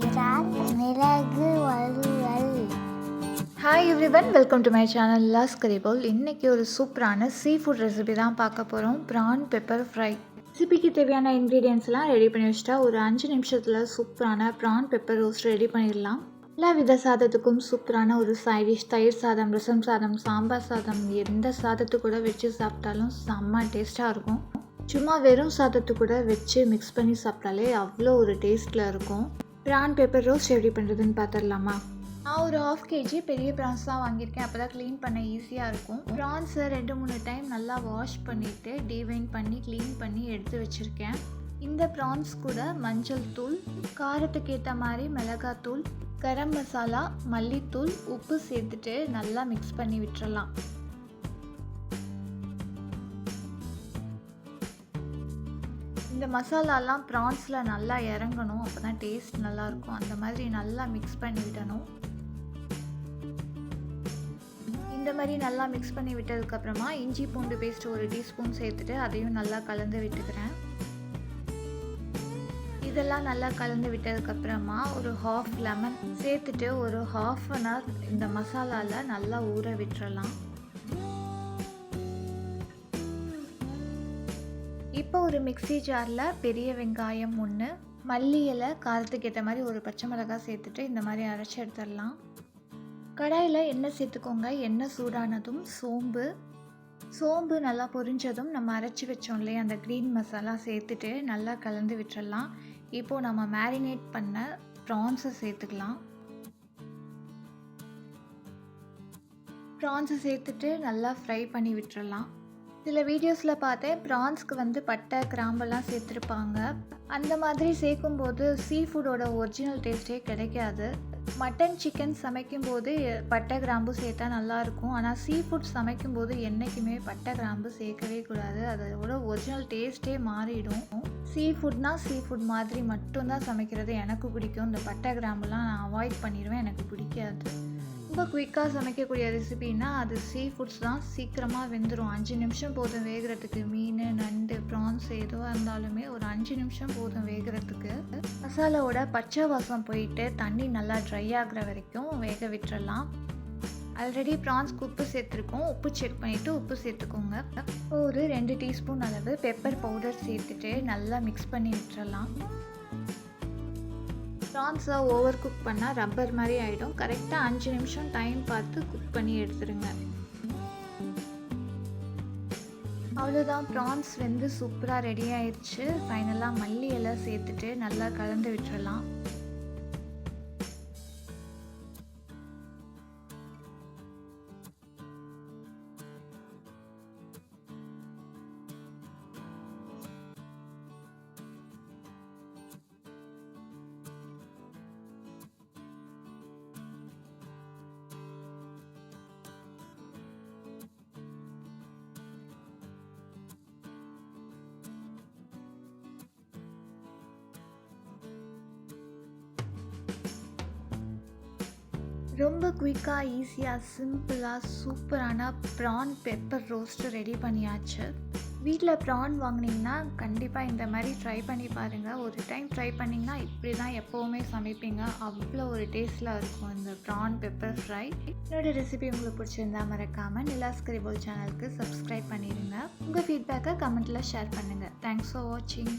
இறால் மிளகு வறுவல். Hi welcome to my channel loss கரிபோல் இன்றைக்கி ஒரு சூப்பரான சீ ஃபுட் ரெசிபி தான் பார்க்க போகிறோம் ப்ரான் பெப்பர் ஃப்ரை ரெசிபிக்கு தேவையான இன்க்ரீடியன்ஸ்லாம் ரெடி பண்ணி வச்சுட்டா ஒரு அஞ்சு நிமிஷத்தில் சூப்பரான ப்ரான் பெப்பர் ரோஸ்ட் ரெடி பண்ணிடலாம். எல்லா வித சாதத்துக்கும் சூப்பரான ஒரு சைடிஷ் தயிர் சாதம் ரசம் சாதம் சாம்பார் சாதம் எந்த சாதத்து கூட வச்சு சாப்பிட்டாலும் செம்ம டேஸ்ட்டாக இருக்கும். சும்மா வெறும் சாதத்து கூட வச்சு மிக்ஸ் பண்ணி சாப்பிட்டாலே அவ்வளோ ஒரு டேஸ்ட்டில் இருக்கும். ப்ரான் பேப்பர் ரோஸ்ட் எப்படி பண்ணுறதுன்னு பார்த்துடலாமா நான் ஒரு ஆஃப் கேஜி பெரிய ப்ரான்ஸ் தான் வாங்கியிருக்கேன். அப்போ தான் க்ளீன் பண்ண ஈஸியாக இருக்கும். ப்ரான்ஸை ரெண்டு மூணு டைம் நல்லா வாஷ் பண்ணிவிட்டு டிவைன் பண்ணி க்ளீன் பண்ணி எடுத்து வச்சுருக்கேன். இந்த ப்ரான்ஸ் கூட மஞ்சள் தூள் காரத்துக்கு ஏற்ற மாதிரி மிளகாத்தூள் கரம் மசாலா மல்லித்தூள் உப்பு சேர்த்துட்டு நல்லா மிக்ஸ் பண்ணி விட்டுறலாம். இந்த மசாலாலாம் ப்ரான்ஸில் நல்லா இறங்கணும் அப்போ தான் டேஸ்ட் நல்லாயிருக்கும். அந்த மாதிரி நல்லா மிக்ஸ் பண்ணி விடணும் இந்த மாதிரி நல்லா மிக்ஸ் பண்ணி விட்டதுக்கப்புறமா இஞ்சி பூண்டு பேஸ்ட் ஒரு டீஸ்பூன் சேர்த்துட்டு அதையும் நல்லா கலந்து விட்டுக்கிறேன். இதெல்லாம் நல்லா கலந்து விட்டதுக்கப்புறமா ஒரு ஹாஃப் லெமன் சேர்த்துட்டு ஒரு ஹாஃப் அன் ஹவர் இந்த மசாலாவில் நல்லா ஊற விட்டுறலாம். இப்போ ஒரு மிக்ஸி ஜாரில் பெரிய வெங்காயம் ஒன்று மல்லி இலை காரத்துக்கு ஏற்ற மாதிரி ஒரு பச்சை மிளகாய் சேர்த்துட்டு இந்த மாதிரி அரைச்சி எடுத்துடலாம். கடாயில் எண்ணெய் சேர்த்துக்கோங்க. எண்ணெய் சூடானதும் சோம்பு. சோம்பு நல்லா பொரிஞ்சதும் நம்ம அரைச்சி வச்சோம் இல்லையா அந்த க்ரீன் மசாலா சேர்த்துட்டு நல்லா கலந்து விட்டுடலாம். இப்போது நம்ம மேரினேட் பண்ண ப்ரான்ஸை சேர்த்துக்கலாம். ப்ரான்ஸை சேர்த்துட்டு நல்லா ஃப்ரை பண்ணி விட்டுறலாம் சில வீடியோஸில் பார்த்தேன். ப்ரான்ஸ்க்கு வந்து பட்டை கிராம்பெல்லாம் சேர்த்துருப்பாங்க. அந்த மாதிரி சேர்க்கும்போது சீ ஃபுட்டோட ஒரிஜினல் டேஸ்ட்டே கிடைக்காது. மட்டன் சிக்கன் சமைக்கும்போது பட்டை கிராம்பு சேர்த்தா நல்லாயிருக்கும். ஆனால் சீ ஃபுட் சமைக்கும்போது என்றைக்குமே பட்டை கிராம்பு சேர்க்கவே கூடாது. அதோட ஒரிஜினல் டேஸ்ட்டே மாறிடும். சீ ஃபுட்னால் சீ ஃபுட் மாதிரி மட்டும்தான் சமைக்கிறது எனக்கு பிடிக்கும். இந்த பட்டை கிராம்புலாம் நான் அவாய்ட் பண்ணிடுவேன் எனக்கு பிடிக்காது. ரொம்ப குயிக்காக சமைக்கக்கூடிய ரெசிபின்னா அது சீ ஃபுட்ஸ் தான். சீக்கிரமாக வெந்துடும் அஞ்சு நிமிஷம் போதும் வேகிறதுக்கு. மீன் நண்டு ப்ரான்ஸ் எதுவாக இருந்தாலுமே ஒரு அஞ்சு நிமிஷம் போதும் வேகிறதுக்கு. மசாலாவோட பச்சை வாசம் போயிட்டு தண்ணி நல்லா ட்ரை ஆகிற வரைக்கும் வேக விட்டுறலாம். ஆல்ரெடி ப்ரான்ஸ்க்கு உப்பு சேர்த்துருக்கோம். உப்பு செக் பண்ணிவிட்டு உப்பு சேர்த்துக்கோங்க. ஒரு ரெண்டு டீஸ்பூன் அளவு பெப்பர் பவுடர் சேர்த்துட்டு நல்லா மிக்ஸ் பண்ணி விட்டுறலாம். ப்ரான்ஸை ஓவர் குக் பண்ணால் ரப்பர் மாதிரி ஆகிடும் கரெக்டாக அஞ்சு நிமிஷம் டைம் பார்த்து குக் பண்ணி எடுத்துருங்க. அவ்வளோதான் ப்ரான்ஸ் வந்து சூப்பராக ரெடி ஆயிடுச்சு ஃபைனலாக மல்லி எல்லாம் சேர்த்துட்டு நல்லா கலந்து விட்டுறலாம். ரொம்ப குயிக்காக ஈஸியாக சிம்பிளாக சூப்பரான ப்ரான் பெப்பர் ரோஸ்ட்டு ரெடி பண்ணியாச்சு. வீட்டில் ப்ரான் வாங்கினீங்கன்னா கண்டிப்பாக இந்த மாதிரி ட்ரை பண்ணி பாருங்கள் ஒரு டைம் ட்ரை பண்ணிங்கன்னா இப்படி தான் எப்போவுமே சமைப்பீங்க. அவ்வளோ ஒரு டேஸ்ட்டில் இருக்கும் இந்த ப்ரான் பெப்பர் ஃப்ரை என்னோட ரெசிபி உங்களுக்கு பிடிச்சிருந்தா மறக்காமல் நிலாஸ் கிரிபோல் சேனலுக்கு சப்ஸ்கிரைப் பண்ணிடுங்க உங்கள் ஃபீட்பேக்கை கமெண்ட்டில் ஷேர் பண்ணுங்கள் தேங்க்ஸ் ஃபார் வாட்சிங்